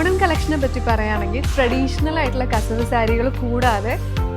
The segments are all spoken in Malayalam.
ഓണം കളക്ഷനെ പറ്റി പറയുകയാണെങ്കിൽ ട്രഡീഷണൽ ആയിട്ടുള്ള കസവ് സാരികൾ കൂടാതെ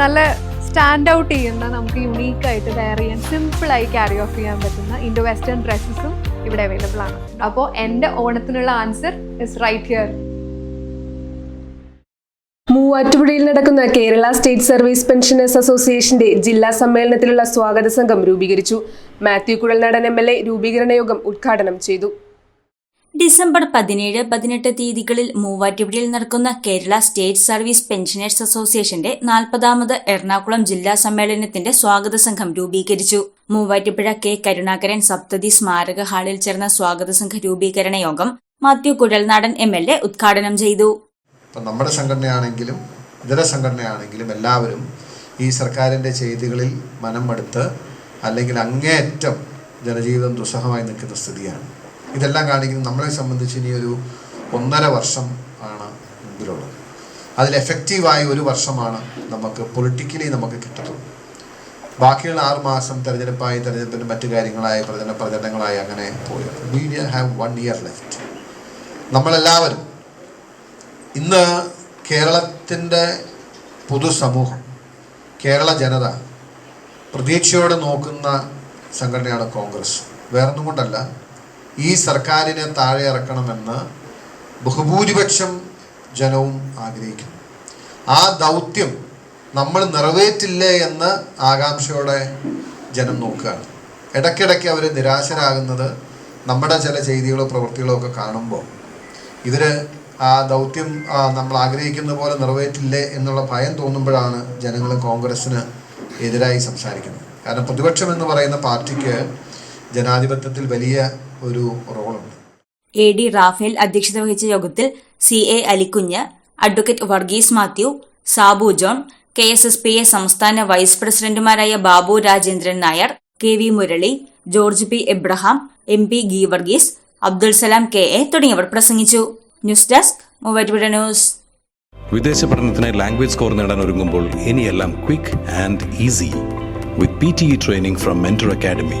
നല്ല സ്റ്റാൻഡ് ഔട്ട് ചെയ്യുന്ന നമുക്ക് യുണീക്ക് ആയിട്ട് വെയർ ചെയ്യാൻ സിമ്പിളായി ക്യാരി ഓഫ് ചെയ്യാൻ പറ്റുന്ന ഇൻഡോ വെസ്റ്റേൺ ഡ്രസ്സസും ഇവിടെ അവൈലബിൾ ആണ്. അപ്പോൾ എന്റെ ഓണത്തിനുള്ള ആൻസർ ഇസ് റൈറ്റ് ഹിയർ മൂവാറ്റുപുഴയിൽ നടക്കുന്ന കേരള സ്റ്റേറ്റ് സർവീസ് പെൻഷനേഴ്സ് അസോസിയേഷന്റെ ജില്ലാ സമ്മേളനത്തിലുള്ള സ്വാഗത സംഘം രൂപീകരിച്ചു. Mathew Kuzhalnadan M L A രൂപീകരണ യോഗം ഉദ്ഘാടനം ചെയ്തു. ഡിസംബർ പതിനേഴ് പതിനെട്ട് തീയതികളിൽ മൂവാറ്റുപുഴയിൽ നടക്കുന്ന കേരള സ്റ്റേറ്റ് സർവീസ് പെൻഷനേഴ്സ് അസോസിയേഷന്റെ നാൽപ്പതാമത് എറണാകുളം ജില്ലാ സമ്മേളനത്തിന്റെ സ്വാഗത സംഘം രൂപീകരിച്ചു. മൂവാറ്റുപുഴ കെ കരുണാകരൻ സപ്തതി സ്മാരക ഹാളിൽ ചേർന്ന സ്വാഗത സംഘ രൂപീകരണ യോഗം Mathew Kuzhalnadan M L A ഉദ്ഘാടനം ചെയ്തു. നമ്മുടെ സംഘടനയാണെങ്കിലും ഇതര സംഘടനയാണെങ്കിലും എല്ലാവരും ഈ സർക്കാരിന്റെ ചെയ്തികളിൽ മനം മടുത്ത് അല്ലെങ്കിൽ അങ്ങേയറ്റം ജനജീവിതം ദുസ്സഹമായി നിൽക്കുന്ന സ്ഥിതിയാണ്. ഇതെല്ലാം കാണിക്കുന്നത് നമ്മളെ സംബന്ധിച്ച് ഇനി ഒരു ഒന്നര വർഷം ആണ് മുമ്പിലുള്ളത് അതിൽ എഫക്റ്റീവായ ഒരു വർഷമാണ് നമുക്ക് പൊളിറ്റിക്കലി നമുക്ക് കിട്ടത്തുള്ളൂ. ബാക്കിയുള്ള ആറ് മാസം തെരഞ്ഞെടുപ്പായി തെരഞ്ഞെടുപ്പിന്റെ മറ്റു കാര്യങ്ങളായി പ്രചരണ പ്രചരണങ്ങളായി അങ്ങനെ പോയി. Media have one year left നമ്മളെല്ലാവരും ഇന്ന് കേരളത്തിന്റെ പൊതുസമൂഹം കേരള ജനത പ്രതീക്ഷയോടെ നോക്കുന്ന സംഘടനയാണ് കോൺഗ്രസ്. വേറൊന്നും കൊണ്ടല്ല ഈ സർക്കാരിനെ താഴെ ഇറക്കണമെന്ന് ബഹുഭൂരിപക്ഷം ജനവും ആഗ്രഹിക്കുന്നു. ആ ദൗത്യം നമ്മൾ നിറവേറ്റില്ലേ എന്ന് ആകാംക്ഷയോടെ ജനം നോക്കുകയാണ്. ഇടയ്ക്കിടയ്ക്ക് അവർ നിരാശരാകുന്നത് നമ്മുടെ ചില ചെയ്തികളോ പ്രവൃത്തികളോ ഒക്കെ കാണുമ്പോൾ ഇവർ ആ ദൗത്യം നമ്മൾ ആഗ്രഹിക്കുന്ന പോലെ നിറവേറ്റില്ലേ എന്നുള്ള ഭയം തോന്നുമ്പോഴാണ് ജനങ്ങൾ കോൺഗ്രസ്സിന് എതിരായി സംസാരിക്കുന്നത്. കാരണം പ്രതിപക്ഷം എന്ന് പറയുന്ന പാർട്ടിക്ക് ജനാധിപത്യത്തിൽ വലിയ ഒരു റോളുണ്ട്. എ ഡി റാഫേൽ അധ്യക്ഷത വഹിച്ച യോഗത്തിൽ C A Alikunju advocate Varghese Mathew Sabu John K S S P A സംസ്ഥാന വൈസ് പ്രസിഡന്റുമാരായ Babu Rajendran Nair K V Murali George P Abraham M P Geevarghese Abdul Salam K A തുടങ്ങിയവർ പ്രസംഗിച്ചു. News desk Muvattupuzha news. വിദേശ പഠനത്തിനായി ലാംഗ്വേജ് സ്കോർ നേടാൻ ഒരുങ്ങുമ്പോൾ ഇനിയെല്ലാം quick and easy with P T E training from Mentor Academy